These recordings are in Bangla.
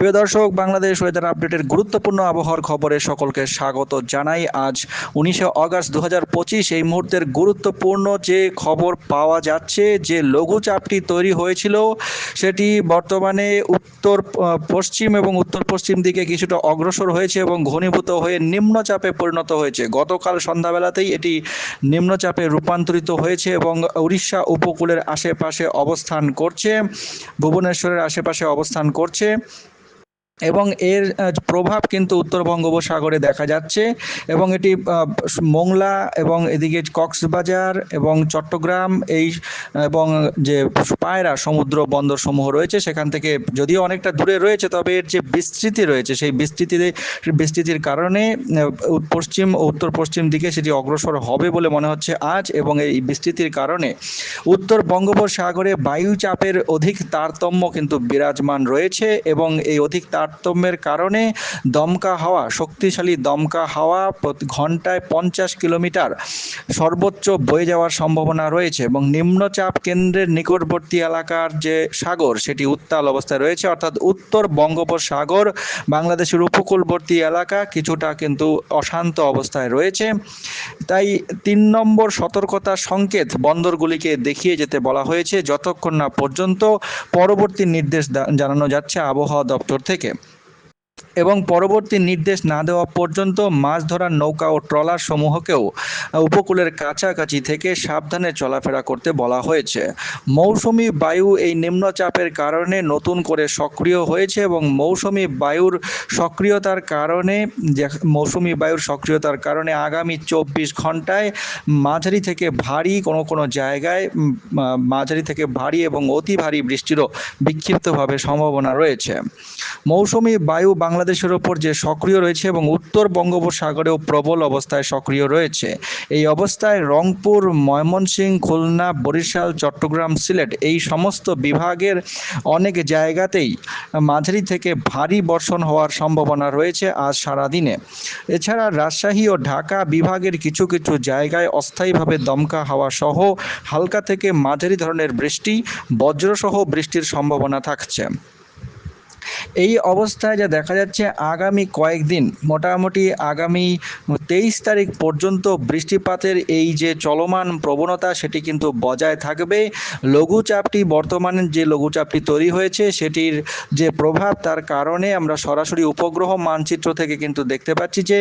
প্রিয় দর্শক, বাংলাদেশ ওয়েদার আপডেটের গুরুত্বপূর্ণ আবহাওয়ার খবরে সকলকে স্বাগত জানাই। আজ উনিশে অগস্ট দু হাজার পঁচিশ এই মুহূর্তের গুরুত্বপূর্ণ যে খবর পাওয়া যাচ্ছে, যে লঘুচাপটি তৈরি হয়েছিল, সেটি বর্তমানে উত্তর পশ্চিম এবং উত্তর পশ্চিম দিকে কিছুটা অগ্রসর হয়েছে এবং ঘনীভূত হয়ে নিম্নচাপে পরিণত হয়েছে। গতকাল সন্ধ্যাবেলাতেই এটি নিম্নচাপে রূপান্তরিত হয়েছে এবং উড়িষ্যা উপকূলের আশেপাশে অবস্থান করছে, ভুবনেশ্বরের আশেপাশে অবস্থান করছে। এবং এর প্রভাব কিন্তু উত্তর বঙ্গোপসাগরে দেখা যাচ্ছে এবং এটি মোংলা এবং এদিকে কক্সবাজার এবং চট্টগ্রাম এই, এবং যে পায়রা সমুদ্র বন্দর সমূহ রয়েছে সেখান থেকে যদিও অনেকটা দূরে রয়েছে তবে এর যে বিস্তৃতি রয়েছে সেই বিস্তৃতিতে, বিস্তৃতির কারণে পশ্চিম ও উত্তর পশ্চিম দিকে সেটি অগ্রসর হবে বলে মনে হচ্ছে আজ এবং এই বিস্তৃতির কারণে। উত্তর বঙ্গোপসাগরে বায়ুচাপের অধিক তারতম্য কিন্তু বিরাজমান রয়েছে এবং এই অধিক তারতম্যের কারণে দমকা হাওয়া, শক্তিশালী দমকা হাওয়া ঘন্টায় পঞ্চাশ কিলোমিটার সর্বোচ্চ বয়ে যাওয়ার সম্ভাবনা রয়েছে এবং নিম্নচাপ কেন্দ্রের নিকটবর্তী এলাকার যে সাগর, সেটি উত্তাল অবস্থায় রয়েছে। অর্থাৎ উত্তর বঙ্গোপসাগর, বাংলাদেশের উপকূলবর্তী এলাকা কিছুটা কিন্তু অশান্ত অবস্থায় রয়েছে। তাই তিন নম্বর সতর্কতা সংকেত বন্দরগুলিকে দেখিয়ে যেতে বলা হয়েছে যতক্ষণ না পর্যন্ত পরবর্তী নির্দেশ জানানো যাচ্ছে আবহাওয়া দপ্তর থেকে। এবং পরবর্তী নির্দেশ না দেওয়া পর্যন্ত মাছ ধরার নৌকা ও ট্রলার সমূহকেও উপকূলের কাছাকাছি থেকে সাবধানে চলাফেরা করতে বলা হয়েছে। মৌসুমি বায়ু এই নিম্নচাপের কারণে নতুন করে সক্রিয় হয়েছে এবং মৌসুমি বায়ুর সক্রিয়তার কারণে মৌসুমি বায়ুর সক্রিয়তার কারণে আগামী চব্বিশ ঘন্টায় মাঝারি থেকে ভারী কোনো কোনো জায়গায় মাঝারি থেকে ভারী এবং অতি ভারী বৃষ্টিরও বিক্ষিপ্তভাবে সম্ভাবনা রয়েছে। মৌসুমি বায়ু বাংলাদেশের ওপর যে সক্রিয় রয়েছে এবং উত্তর বঙ্গোপসাগরেও প্রবল অবস্থায় সক্রিয় রয়েছে। এই অবস্থায় রংপুর, ময়মনসিংহ, খুলনা, বরিশাল, চট্টগ্রাম, সিলেট এই সমস্ত বিভাগের অনেক জায়গাতেই মাঝারি থেকে ভারী বর্ষণ হওয়ার সম্ভাবনা রয়েছে আজ সারাদিনে। এছাড়া রাজশাহী ও ঢাকা বিভাগের কিছু কিছু জায়গায় অস্থায়ীভাবে দমকা হাওয়া সহ হালকা থেকে মাঝারি ধরনের বৃষ্টি, বজ্রসহ বৃষ্টির সম্ভাবনা থাকছে। এই অবস্থায় যা দেখা যাচ্ছে, আগামী কয়েকদিন, মোটামুটি আগামী তেইশ তারিখ পর্যন্ত বৃষ্টিপাতের এই যে চলমান প্রবণতা, সেটি কিন্তু বজায় থাকবে। লঘুচাপটি বর্তমানে যে লঘুচাপটি তৈরি হয়েছে, সেটির যে প্রভাব, তার কারণে আমরা সরাসরি উপগ্রহ মানচিত্র থেকে কিন্তু দেখতে পাচ্ছি যে,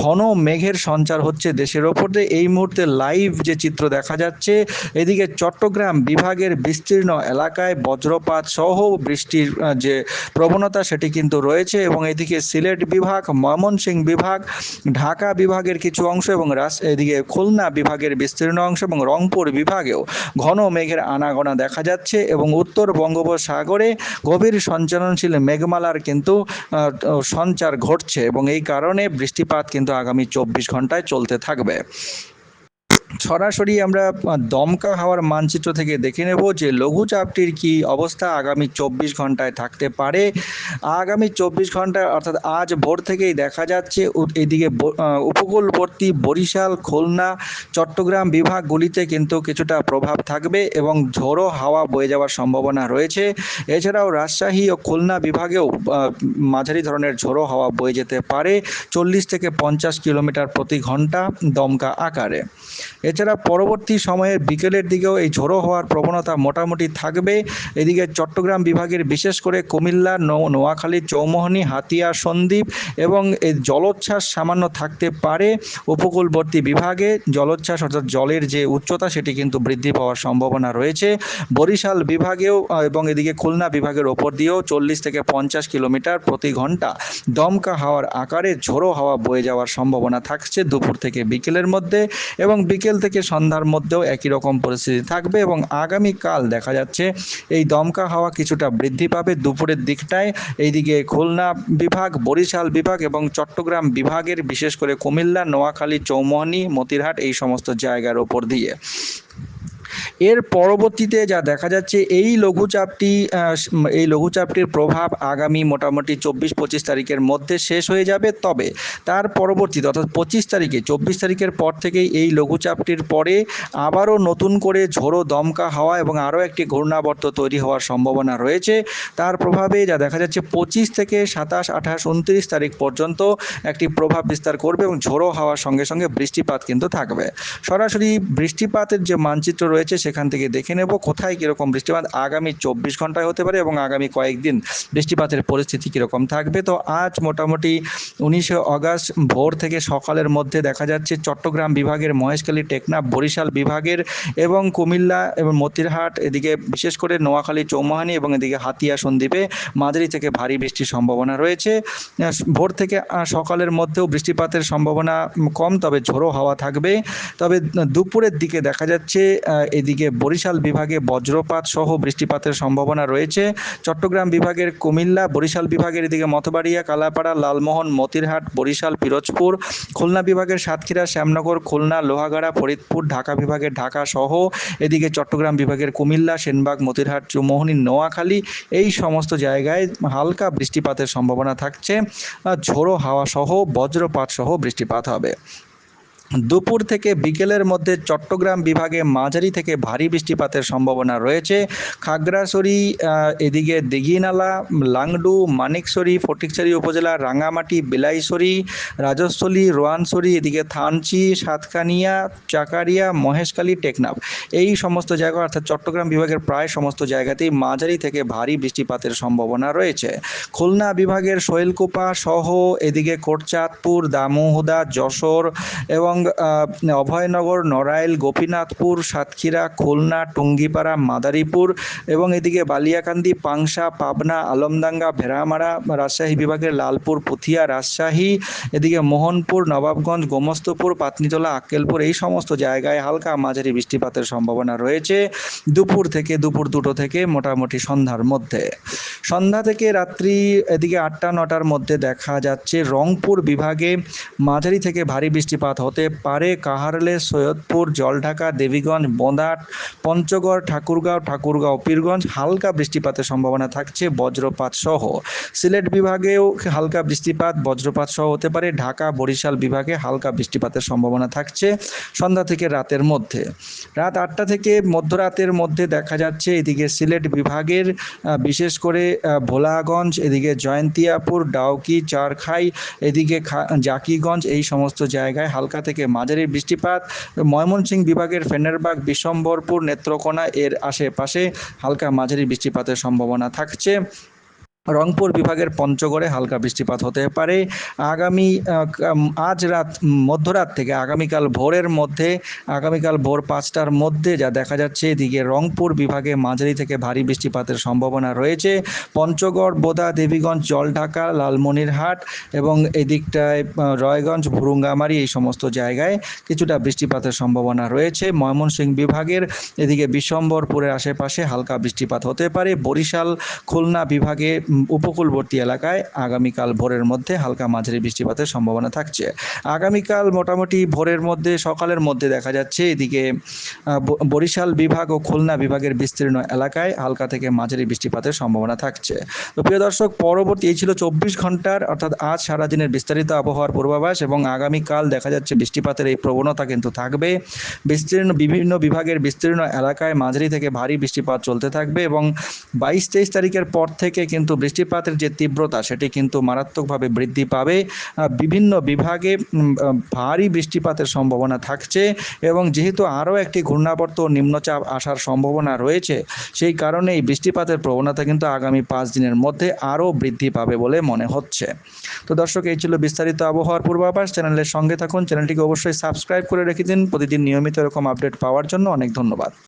ঘন মেঘের সঞ্চার হচ্ছে দেশের ওপর দিয়ে। এই মুহূর্তে লাইভ যে চিত্র দেখা যাচ্ছে, এদিকে চট্টগ্রাম বিভাগের বিস্তীর্ণ এলাকায় বজ্রপাত সহ বৃষ্টির যে যে প্রবণতা সেটি কিন্তু রয়েছে এবং এদিকে সিলেট বিভাগ ময়মনসিংহ বিভাগ, ঢাকা বিভাগের কিছু অংশ এবং রাস, এদিকে খুলনা বিভাগের বিস্তীর্ণ অংশ এবং রংপুর বিভাগেও ঘন মেঘের আনাগোনা দেখা যাচ্ছে এবং উত্তর বঙ্গোপসাগরে গভীর সঞ্চালনশীল মেঘমালার কিন্তু সঞ্চার ঘটছে এবং এই কারণে বৃষ্টিপাত কিন্তু আগামী চব্বিশ ঘন্টায় চলতে থাকবে। সরাসরি আমরা দমকা হাওয়ার মানচিত্র থেকে দেখে নেব যে লঘুচাপটির কি অবস্থা আগামী চব্বিশ ঘন্টায় থাকতে পারে। আগামী চব্বিশ ঘন্টায় অর্থাৎ আজ ভোর থেকেই দেখা যাচ্ছে এদিকে উপকূলবর্তী বরিশাল, খুলনা, চট্টগ্রাম বিভাগগুলিতে কিন্তু কিছুটা প্রভাব থাকবে এবং ঝোড়ো হাওয়া বয়ে যাওয়ার সম্ভাবনা রয়েছে। এছাড়াও রাজশাহী ও খুলনা বিভাগেও মাঝারি ধরনের ঝোড়ো হাওয়া বয়ে যেতে পারে, চল্লিশ থেকে পঞ্চাশ কিলোমিটার প্রতি ঘণ্টা দমকা আকারে। এছাড়া পরবর্তী সময়ের বিকেলের দিকেও এই ঝোড়ো হওয়ার প্রবণতা মোটামুটি থাকবে। এদিকে চট্টগ্রাম বিভাগের বিশেষ করে কুমিল্লা নোয়াখালী, চৌমোহনী, হাতিয়া, সন্দ্বীপ এবং এই জলোচ্ছ্বাস সামান্য থাকতে পারে। উপকূলবর্তী বিভাগে জলোচ্ছ্বাস অর্থাৎ জলের যে উচ্চতা সেটি কিন্তু বৃদ্ধি পাওয়ার সম্ভাবনা রয়েছে। বরিশাল বিভাগেও এবং এদিকে খুলনা বিভাগের ওপর দিয়েও চল্লিশ থেকে পঞ্চাশ কিলোমিটার প্রতি ঘণ্টা দমকা হাওয়ার আকারে ঝোড়ো হাওয়া বয়ে যাওয়ার সম্ভাবনা থাকছে দুপুর থেকে বিকেলের মধ্যে এবং বিকেল থেকে সন্ধ্যার মধ্যেও একই রকম পরিস্থিতি থাকবে এবং আগামীকাল দেখা যাচ্ছে এই দমকা হাওয়া কিছুটা বৃদ্ধি পাবে। দুপুরের দিকটায় এইদিকে খুলনা বিভাগ, বরিশাল বিভাগ এবং চট্টগ্রাম বিভাগের বিশেষ করে কুমিল্লা, নোয়াখালী, চৌমহনী, মতিরহাট এই সমস্ত জায়গার ওপর দিয়ে। এর পরবর্তীতে যা দেখা যাচ্ছে, এই লঘুচাপটি এই লঘুচাপটির প্রভাব আগামী মোটামুটি চব্বিশ পঁচিশ তারিখের মধ্যে শেষ হয়ে যাবে। তবে তার পরবর্তীতে, অর্থাৎ পঁচিশ তারিখে, চব্বিশ তারিখের পর থেকেই এই লঘুচাপটির পরে আবারও নতুন করে ঝোড়ো দমকা হাওয়া এবং আরও একটি ঘূর্ণাবর্ত তৈরি হওয়ার সম্ভাবনা রয়েছে। তার প্রভাবে যা দেখা যাচ্ছে, পঁচিশ থেকে সাতাশ, আঠাশ, উনত্রিশ তারিখ পর্যন্ত একটি প্রভাব বিস্তার করবে এবং ঝোড়ো হাওয়ার সঙ্গে সঙ্গে বৃষ্টিপাত কিন্তু থাকবে। সরাসরি বৃষ্টিপাতের যে মানচিত্র রয়েছে সেখান থেকে দেখে নেব কোথায় কীরকম বৃষ্টিপাত। আগামী চব্বিশ ঘন্টায় হতে পারে এবং আগামী কয়েকদিন বৃষ্টিপাতের পরিস্থিতি কীরকম থাকবে। তো আজ মোটামুটি উনিশে অগাস্ট ভোর থেকে সকালের মধ্যে দেখা যাচ্ছে চট্টগ্রাম বিভাগের মহেশখালী টেকনাফ বরিশাল বিভাগের এবং কুমিল্লা এবং মতিরহাট, এদিকে বিশেষ করে নোয়াখালী, চৌমাহানি এবং এদিকে হাতিয়া, সন্দ্বীপে মাঝারি থেকে ভারী বৃষ্টির সম্ভাবনা রয়েছে। ভোর থেকে সকালের মধ্যেও বৃষ্টিপাতের সম্ভাবনা কম, তবে ঝোড়ো হাওয়া থাকবে। তবে দুপুরের দিকে দেখা যাচ্ছে এদিকে বরিশাল বিভাগে বজ্রপাত সহ বৃষ্টিপাতের সম্ভাবনা রয়েছে। চট্টগ্রাম বিভাগের কুমিল্লা, বরিশাল বিভাগের এদিকে মতবাড়িয়া, কালাপাড়া, লালমোহন, মতিরহাট, বরিশাল, পিরোজপুর, খুলনা বিভাগের সাতক্ষীরা, শ্যামনগর, খুলনা, লোহাগাড়া, ফরিদপুর, ঢাকা বিভাগের ঢাকা সহ এদিকে চট্টগ্রাম বিভাগের কুমিল্লা, সেনবাগ, মতিরহাট, চৌমোহনী, নোয়াখালী এই সমস্ত জায়গায় হালকা বৃষ্টিপাতের সম্ভাবনা থাকছে। ঝোড়ো হাওয়া সহ বজ্রপাত সহ বৃষ্টিপাত হবে। দুপুর থেকে বিকেলের মধ্যে চট্টগ্রাম বিভাগে মাঝারি থেকে ভারী বৃষ্টিপাতের সম্ভাবনা রয়েছে। খাগড়াছড়ি এদিকে দিঘিনালা, লাংডু, মানিকছড়ি, ফটিকছড়ি উপজেলা, রাঙামাটি, বিলাইছড়ি, রাজস্থলী, রোয়ানছড়ি, এদিকে থানচি, সাতকানিয়া, চাকারিয়া, মহেশখালী, টেকনাফ। এই সমস্ত জায়গা, অর্থাৎ চট্টগ্রাম বিভাগের প্রায় সমস্ত জায়গাতেই মাঝারি থেকে ভারী বৃষ্টিপাতের সম্ভাবনা রয়েছে। খুলনা বিভাগের শৈলকুপা সহ, এদিকে কোটচাঁদপুর, দামোহদা, যশোর এবং অভয়নগর, নড়াইল, গোপীনাথপুর, সাতক্ষীরা, খুলনা, টুঙ্গিপাড়া, মাদারীপুর এবং এদিকে বালিয়াকান্দি, পাংশা, পাবনা, আলমডাঙ্গা, ভেড়ামারা, রাজশাহী বিভাগের লালপুর, পুথিয়া, রাজশাহী, এদিকে মোহনপুর, নবাবগঞ্জ, গোমস্তপুর, পাতনিতলা, আক্কেলপুর এই সমস্ত জায়গায় হালকা মাঝারি বৃষ্টিপাতের সম্ভাবনা রয়েছে। দুপুর থেকে, দুপুর দুটো থেকে মোটামুটি সন্ধ্যার মধ্যে। সন্ধ্যা থেকে রাত্রি এদিকে আটটা, নটার মধ্যে দেখা যাচ্ছে রংপুর বিভাগে মাঝারি থেকে ভারী বৃষ্টিপাত হতে পারে কাহারলে সৈয়দপুর, জলঢাকা, দেবীগঞ্জ বোঁদাট পঞ্চগড়, ঠাকুরগাঁও ঠাকুরগাঁও, পীরগঞ্জ হালকা বৃষ্টিপাতের সম্ভাবনা থাকছে বজ্রপাত সহ। সিলেট বিভাগেও হালকা বৃষ্টিপাত, বজ্রপাত সহ হতে পারে। ঢাকা, বরিশাল বিভাগে হালকা বৃষ্টিপাতের সম্ভাবনা থাকছে সন্ধ্যা থেকে রাতের মধ্যে। রাত আটটা থেকে মধ্যরাতের মধ্যে দেখা যাচ্ছে এদিকে সিলেট বিভাগের বিশেষ করে ভোলাগঞ্জ, এদিকে জয়ন্তিয়াপুর, ডাউকি, চারখাই, এদিকে জাকিগঞ্জ এই সমস্ত জায়গায় হালকা থেকে মাঝারি বৃষ্টিপাত ময়মনসিংহ বিভাগের ফেনেরবাগ বিশম্বরপুর নেত্রকোনা এর আশেপাশে হালকা মাঝারি বৃষ্টিপাতের সম্ভাবনা থাকছে। রংপুর বিভাগের পঞ্চগড়ে হালকা বৃষ্টিপাত হতে পারে। আগামী আজ রাত, মধ্যরাত থেকে আগামীকাল ভোরের মধ্যে, আগামীকাল ভোর পাঁচটার মধ্যে যা দেখা যাচ্ছে, এদিকে রংপুর বিভাগে মাঝারি থেকে ভারী বৃষ্টিপাতের সম্ভাবনা রয়েছে। পঞ্চগড়, বোদা, দেবীগঞ্জ, জলঢাকা, লালমনিরহাট এবং এদিকটায় রয়গঞ্জ, ভুরুঙ্গামারি এই সমস্ত জায়গায় কিছুটা বৃষ্টিপাতের সম্ভাবনা রয়েছে। ময়মনসিংহ বিভাগের এদিকে বিশ্বম্বরপুরের আশেপাশে হালকা বৃষ্টিপাত হতে পারে। বরিশাল, খুলনা বিভাগে উপকূলবর্তী এলাকায় আগামীকাল ভোরের মধ্যে হালকা মাঝারি বৃষ্টিপাতের সম্ভাবনা থাকছে। আগামীকাল মোটামুটি ভোরের মধ্যে, সকালের মধ্যে দেখা যাচ্ছে এদিকে বরিশাল বিভাগ ও খুলনা বিভাগের বিস্তীর্ণ এলাকায় হালকা থেকে মাঝারি বৃষ্টিপাতের সম্ভাবনা থাকছে। তো প্রিয় দর্শক, পরবর্তী এই ছিল চব্বিশ ঘণ্টার, অর্থাৎ আজ সারাদিনের বিস্তারিত আবহাওয়ার পূর্বাভাস এবং আগামীকাল দেখা যাচ্ছে বৃষ্টিপাতের এই প্রবণতা কিন্তু থাকবে। বিস্তীর্ণ, বিভিন্ন বিভাগের বিস্তীর্ণ এলাকায় মাঝারি থেকে ভারী বৃষ্টিপাত চলতে থাকবে এবং বাইশ তেইশ তারিখের পর থেকে কিন্তু বৃষ্টিপাতের যে তীব্রতা, সেটি কিন্তু মারাত্মকভাবে বৃদ্ধি পাবে। বিভিন্ন বিভাগে ভারী বৃষ্টিপাতের সম্ভাবনা থাকছে এবং যেহেতু আরও একটি ঘূর্ণাবর্ত নিম্নচাপ আসার সম্ভাবনা রয়েছে, সেই কারণে এই বৃষ্টিপাতের প্রবণতা কিন্তু আগামী পাঁচ দিনের মধ্যে আরও বৃদ্ধি পাবে বলে মনে হচ্ছে। তো দর্শক, এই ছিল বিস্তারিত আবহাওয়ার পূর্বাভাস। চ্যানেলের সঙ্গে থাকুন। চ্যানেলটিকে অবশ্যই সাবস্ক্রাইব করে রেখে দিন। প্রতিদিন নিয়মিত এরকম আপডেট পাওয়ার জন্য অনেক ধন্যবাদ।